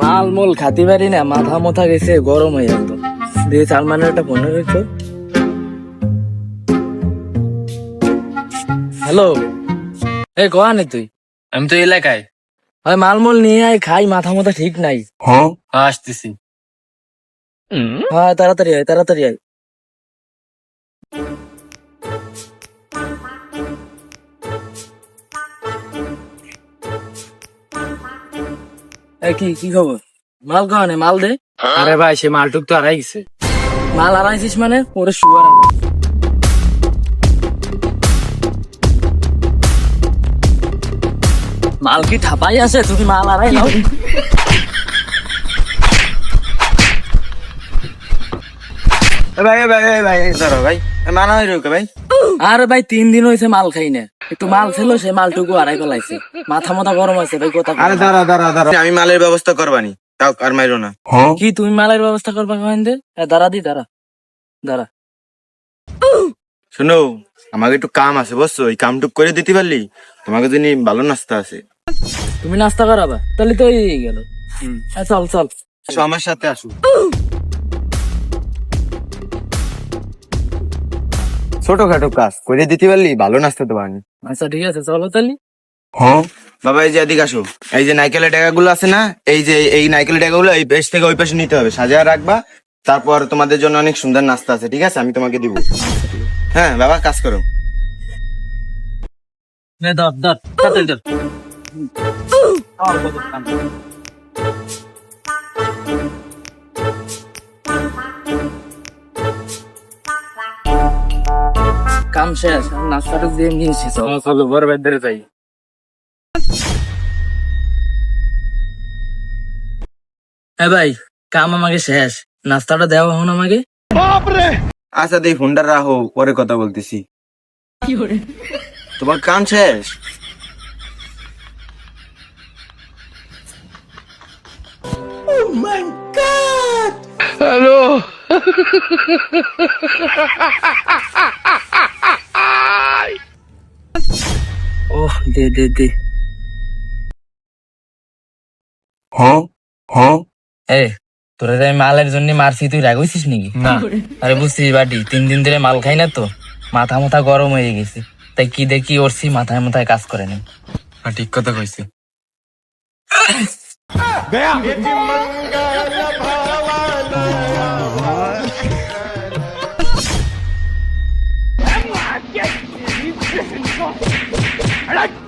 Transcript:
মাল মোল খাতে পারি না মাথা মোথা গেছে গরম হয়ে যেত দিয়ে সালমানের একটা ফোন রেখো হ্যালো? এ কয়া নে তুই? আমি তো এলাকায়। ওই মালমূল নিয়ে আয় খাই মাথা মোথা ঠিক নাই। হ্যাঁ। আসতেছি। হ্যাঁ তাড়াতাড়ি আয় তাড়াতাড়ি আয়। কি কি খবর? মাল কানে মাল দে। আরে ভাই সে মালটুক তো হারাই গেছে। মাল আড়াইছিস মানে? ওরে শুয়ার মাল কি ঠাপাই আছে? তুমি মাল আড়াই নাও। ভাই ভাই ভাই ধরো ভাই। মানা হয়ে ভাই। আরে ভাই তিন দিন হয়েছে মাল খাই না। একটু মাল ছিল সে মালটুকু আড়াই ফেলাইছে মাথা মাথা গরম আছে ভাই কথা আরে দাঁড়া দাঁড়া দাঁড়া। আমি মালের ব্যবস্থা করবানি। তাও আর মাইরো না। কি তুমি মালের ব্যবস্থা করবা কখন দে দাঁড়া দি দাঁড়া। দাঁড়া। শোনো আমাকে একটু কাম আছে বুঝছ? ওই কামটুক করে দিতে পারলি? তোমাকে যিনি ভালো নাস্তা আছে। তুমি নাস্তা করাবা? তাহলে তো এই গেল। চল চল। আমার সাথে আসো। ছোটখাটো কাজ করে দিতে পারলি? ভালো নাস্তা তো পারনি। আচ্ছা ঠিক আছে চলো তাহলে। হ্যাঁ? বাবা এই যে এদিকে আসো। এই যে নাইকেলের টাকাগুলো আছে না এই যে এই নাইকেলের টাকাগুলো এই পেশ থেকে ওই পাশে নিতে হবে। সাজিয়ে রাখবা। তারপর তোমাদের জন্য অনেক সুন্দর নাস্তা আছে ঠিক আছে? আমি তোমাকে দিব। হ্যাঁ বাবা কাজ করো। নে ধর ধর তাড়াতাড়ি ধর। কাম শেষ নাস্তাটা দিয়ে নিয়েছি চল চলো বড় বেদরে যাই। হ্যাঁ ভাই কাম আমাকে শেষ নাস্তাটা দেওয়া হন আমাকে। আচ্ছা দেই ফোনটা রাখো পরে কথা বলতেছি। তোমার কাম শেষ? ওহ দে দে দে হ্যাঁ হ্যাঁ এ তোরা আমি মালের জন্য মারছি তুই রাগ হইছিস নাকি? না। আরে বুঝছিস বাটি তিন দিন ধরে মাল খাই না তো। মাথা মাথা গরম হয়ে গেছে। তাই কি দেখি ওরছি মাথায় মাথায় কাজ করে নি হ্যাঁ, ঠিক কথা কইছে। 你说，来。